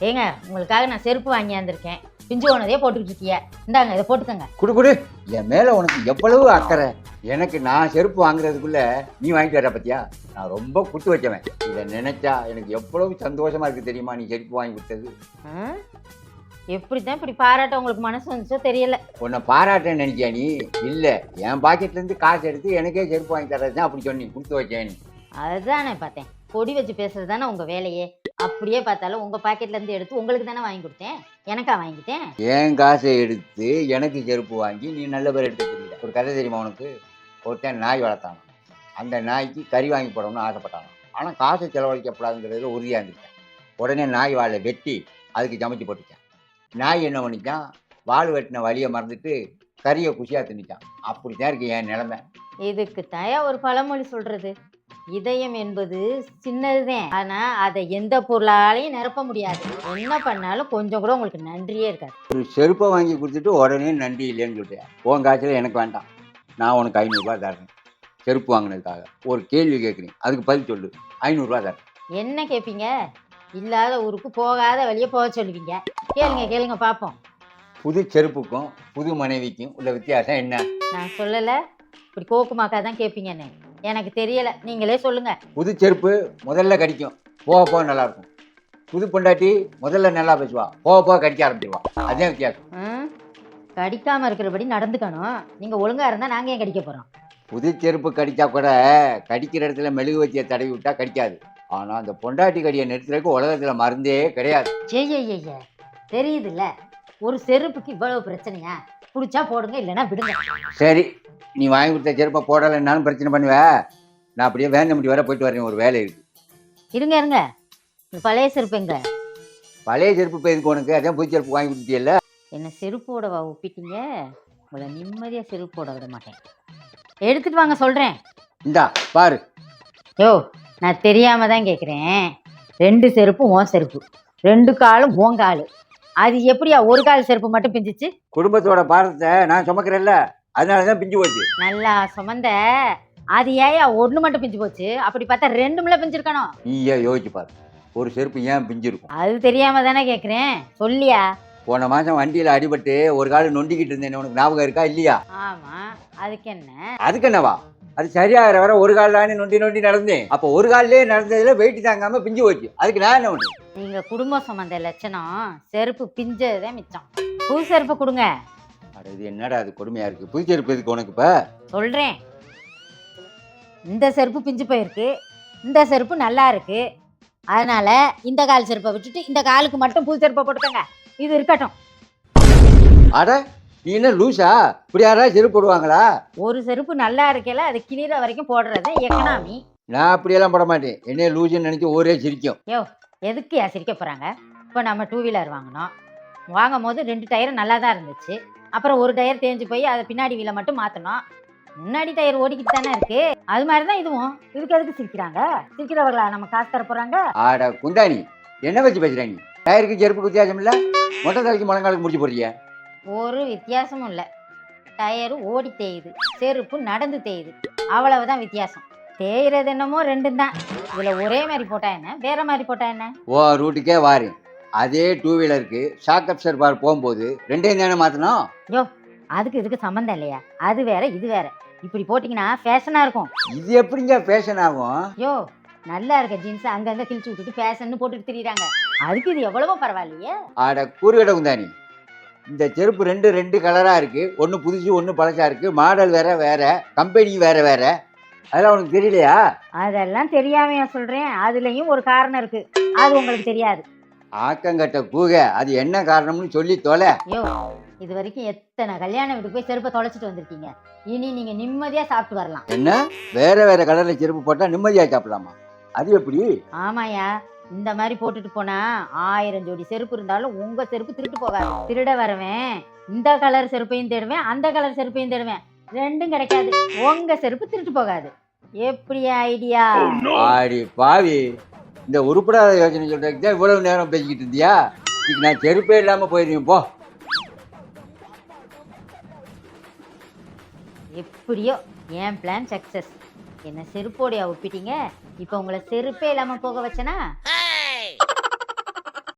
ஏங்க உங்களுக்காக நான் செருப்பு வாங்கியாந்துருக்கேன் பிஞ்சு போனதே போட்டுக்கிட்டு இருக்கிய. இந்தாங்க இதை போட்டுக்கோங்க. குடு குடு. என் மேல உனக்கு எவ்வளவு அக்கறை? எனக்கு நான் செருப்பு வாங்குறதுக்குள்ள நீ வாங்கிட்டு வர பத்தியா? நான் ரொம்ப குத்து வச்சவன். இதை நினைச்சா எனக்கு எவ்வளவு சந்தோஷமா இருக்கு தெரியுமா? நீ செருப்பு வாங்கி கொடுத்தது. ம்? எப்படித்தான் இப்படி பாராட்ட உங்களுக்கு மனசு வந்துச்சோ தெரியல. உன்னை பாராட்டேன்னு நினைக்கியா நீ? இல்ல. என் பாக்கெட்ல இருந்து காசு எடுத்து எனக்கே செருப்பு வாங்கி தர்றது தான் அப்படி சொன்னி கொடுத்து வச்சேன் அதுதானே பார்த்தேன். கொடி வச்சு பேசுறது தானே உங்க வேலையே. அப்படியே பார்த்தாலும் உங்க பாக்கெட்ல இருந்து எடுத்து உங்களுக்கு தானே வாங்கி கொடுத்தேன். எனக்கா வாங்கிட்டேன்? என் காசை எடுத்து எனக்கு செருப்பு வாங்கி நீ நல்ல பேர் எடுத்து தெரியல ஒரு கதை தெரியுமா உனக்கு? ஒருத்தன் நாய் வளர்த்தானோ. அந்த நாய்க்கு கறி வாங்கி போடணும்னு ஆசைப்பட்டானோ. ஆனால் காசை செலவழிக்கப்படாதுங்கிறதுல உறுதியாக இருந்துட்டேன். உடனே நாய் வாழை வெட்டி அதுக்கு சமைச்சு போட்டுச்சான். நாய் என்ன பண்ணிச்சான்? வாள் வெட்டின வழியை மறந்துட்டு கறியை குஷியாக தின்னுச்சான். அப்படி தான் இருக்கு என் நிலைமை. இதுக்கு தயா ஒரு பழமொழி சொல்றது. இதயம் என்பது சின்னதுதான். ஆனா அதை எந்த பொருளாலையும் நிரப்ப முடியாது. என்ன பண்ணாலும் கொஞ்சம் கூட உங்களுக்கு நன்றியே இருக்காது. ஒரு செருப்பை வாங்கி கொடுத்துட்டு உடனே நன்றி இல்லைன்னு சொல்லிட்டேன் உன் காய்ச்சல் எனக்கு வேண்டாம். நான் உனக்கு ஐநூறுரூவா தரேன். செருப்பு வாங்கினதுக்காக. ஒரு கேள்வி கேட்குறேன் அதுக்கு பதில் சொல்லு. ஐநூறுரூவா தரேன். என்ன கேட்பீங்க இல்லாத ஊருக்கு போகாத வழியே போக சொல்லுவீங்க. கேளுங்க கேளுங்க பார்ப்போம் புது செருப்புக்கும் புது மனைவிக்கும் உள்ள வித்தியாசம் என்ன? நான் சொல்லலை. இப்படி கோக்குமாக்கா தான் கேட்பீங்கன்னு எனக்கு தெரியல. நீங்களே சொல்லுங்க. புது செருப்பு முதல்ல கடிக்கும். போக போக நல்லா இருக்கும் புது பொண்டாட்டி முதல்ல நல்லா பேசுவா. போக போக கடிக்க ஆரம்பிச்சிருவா. அதே வித்தியாசம். ம்? கடிக்காம இருக்கிறபடி நடந்துக்கணும். நீங்க ஒழுங்கா இருந்தா நாங்க ஏன் கடிக்க போறோம்? புது செருப்பு கடிச்சா கூட கடிக்கிற இடத்துல மெழுகு வச்சியை தடவி விட்டா கடிக்காது. ஆனால் அந்த பொண்டாட்டி கடியை நிறுத்துறதுக்கு உலகத்தில் மருந்தே கிடையாது. ஐய தெரியுதுல்ல. ஒரு செருப்புக்கு இவ்வளவு பிரச்சனையா? பிடிச்சா போடுங்க இல்லைன்னா விடுங்க. சரி. நீ வாங்கி கொடுத்த செருப்பை போடலைன்னாலும் பிரச்சனை பண்ணுவ. நான் அப்படியே வேந்தமுடி வர போயிட்டு வரேன் ஒரு வேலை இருக்கு. இருங்க இருங்க. இந்த பழைய செருப்பு எங்க? பழைய செருப்பு இப்போ எதுக்கு உனக்கு? அதான் புது செருப்பு வாங்கி கொடுத்தியல்ல. என்ன செருப்போடவா ஒப்பிட்டீங்க? உங்களை நிம்மதியா செருப்பு போட விட மாட்டேன். எடுத்துட்டு வாங்க சொல்றேன். இந்தா பாரு. யோ நான் தெரியாம தான் கேட்குறேன் ரெண்டு செருப்பும் உன் செருப்பு. ரெண்டு காலும் உன் காலு. அது எப்படியா ஒரு கால் செருப்பு மட்டும் பிஞ்சிச்சு? குடும்பத்தோட பாரத்தை நான் சுமக்கிறேன்ல. அதனால தான் பிஞ்சு போச்சு. நல்லா சுமந்த. அது ஏயா ஒன்று மட்டும் பிஞ்சு போச்சு. அப்படி பார்த்தா ரெண்டும்ல பிஞ்சிருக்கணும். நீயே யோசிச்சு பாரு. ஒரு செருப்பு ஏன் பிஞ்சு இருக்கும் அது தெரியாம தானே கேட்குறேன் சொல்லியா? போன மாதம் வண்டியில் அடிபட்டு ஒரு கால் நொண்டிக்கிட்டு இருந்தேன் உனக்கு ஞாபகம் இருக்கா இல்லையா? ஆமா. அதுக்கு என்ன? அதுக்கு என்னவா? அது சரியாகிற வர ஒரு கால் தானே நொண்டி நொண்டி நடந்தேன் அப்போ ஒரு கால்லே நடந்ததுல வெயிட் தாங்காம பிஞ்சு போச்சு. அதுக்கு நான் என்ன பண்ணுறேன் நீங்க குடும்பம் சுமந்த லட்சணம் செருப்பு பிஞ்சதே மிச்சம். புது செருப்பு கொடுங்க. இது என்னடா அது கொடுமையா இருக்கு? புது செருப்பு எதுக்கு உனக்கு இப்போ? சொல்றேன். இந்த செருப்பு பிஞ்சு போயிருக்கு. இந்த செருப்பு நல்லா இருக்கு. அதனால இந்த கால் செருப்பை விட்டுட்டு இந்த காலுக்கு மட்டும் புது செருப்பை போட்டுக்கோங்க. இது இருக்கட்டும். அட நீ என்ன லூசா? இப்படி யாராவது செருப்பு போடுவாங்களா? ஒரு செருப்பு நல்லா இருக்கல அது கிளியிற வரைக்கும் போடுறது எக்கனாமி. நான் அப்படியெல்லாம் போட மாட்டேன். என்னைய லூசுன்னு நினைச்சு ஒரே சிரிக்கும். யோ எதுக்கு சிரிக்க போகிறாங்க இப்போ நம்ம டூ வீலர் வாங்கினோம். வாங்கும் போது ரெண்டு டயரும் நல்லா தான் இருந்துச்சு. அப்புறம் ஒரு டயர் தேஞ்சு போய் அதை பின்னாடி வீலை மட்டும் மாற்றினோம் முன்னாடி டயர் ஓடிக்கிட்டு தானே இருக்கு. அது மாதிரி தான் இதுவும். இதுக்கு எதுக்கு சிரிக்கிறாங்க? சிரிக்கிறவர்களா? நம்ம காசு தர போகிறாங்க ஆட குந்தாணி. என்ன வச்சு பேசுற நீ? டயருக்கு செருப்பு வித்தியாசம் இல்ல? மொட்டை தலைக்கு முழங்காலுக்கு முடிச்சு போடுறிய? ஒரு வித்தியாசமும் இல்லை. டயரு ஓடி தேயுது. செருப்பு நடந்து தேயுது. அவ்வளவுதான் வித்தியாசம். தேயிறது என்னமோ ரெண்டும் தான் இதில் ஒரே மாதிரி போட்டா என்ன? வேற மாதிரி போட்டா என்ன? ஓ ரூட்டுக்கே வாரேன் அதே டூ வீலருக்கு ஷாக் அப்சர் பார் போகும்போது ரெண்டையும் தானே மாற்றணும் அதுக்கு இதுக்கு சம்மந்தம் இல்லையா? அது வேற இது வேற. இப்படி போட்டிங்கன்னா ஃபேஷனாக இருக்கும். இது எப்படிங்க ஃபேஷன் ஆகும்? யோ நல்லா இருக்க ஜீன்ஸ் அங்கங்க கிழிச்சு விட்டுட்டு ஃபேஷன் போட்டுட்டு திரியுறாங்க. அதுக்கு இது எவ்வளவோ பரவாயில்லையே. ஆட கூறுகடை குந்தாணி. இந்த செருப்பு ரெண்டு ரெண்டு கலராக இருக்கு. ஒன்று புதுசு ஒன்று பழசா இருக்கு. மாடல் வேற வேற. கம்பெனி வேற வேற. அதெல்லாம் உனக்கு தெரியலையா? அதெல்லாம் தெரியாமையா சொல்றேன். அதுலயும் ஒரு காரணம் இருக்கு. அது உங்களுக்கு தெரியாது. ஆக்கங்கட்ட கூக அது என்ன காரணம்னு சொல்லி தொலை. யோ இது வரைக்கும் எத்தனை கல்யாண வீட்டுக்கு போய் செருப்பை தொலைச்சிட்டு வந்திருக்கீங்க? இனி நீங்க நிம்மதியா சாப்பிட்டு வரலாம். என்ன? வேற வேற கலரில் செருப்பு போட்டால் நிம்மதியாக சாப்பிடலாமா? அது எப்படி? ஆமாயா இந்த மாதிரி போட்டுட்டு போனா ஆயிரம் ஜோடி செருப்பு இருந்தாலும் உங்க செருப்பு திருட்டு போகாது. திருட வரவேன் இந்த கலர் செருப்பையும் தேடுவேன் அந்த கலர் செருப்பையும் தேடுவேன். ரெண்டும் கிடைக்காது. உங்க செருப்பு திருட்டு போகாது. எப்படி ஐடியா? ஆடி பாவி. இந்த உருப்படாத யோசனை சொல்றதுக்கு தான் இவ்வளவு நேரம் பேசிக்கிட்டு இருந்தியா? இதுக்கு நான் செருப்பே இல்லாமல் போயிருந்தேன் போ. எப்படியோ என் பிளான் சக்சஸ் என்ன செருப்போடையா ஒப்பிட்டீங்க? இப்போ உங்களை செருப்பே இல்லாமல் போக வச்சனா?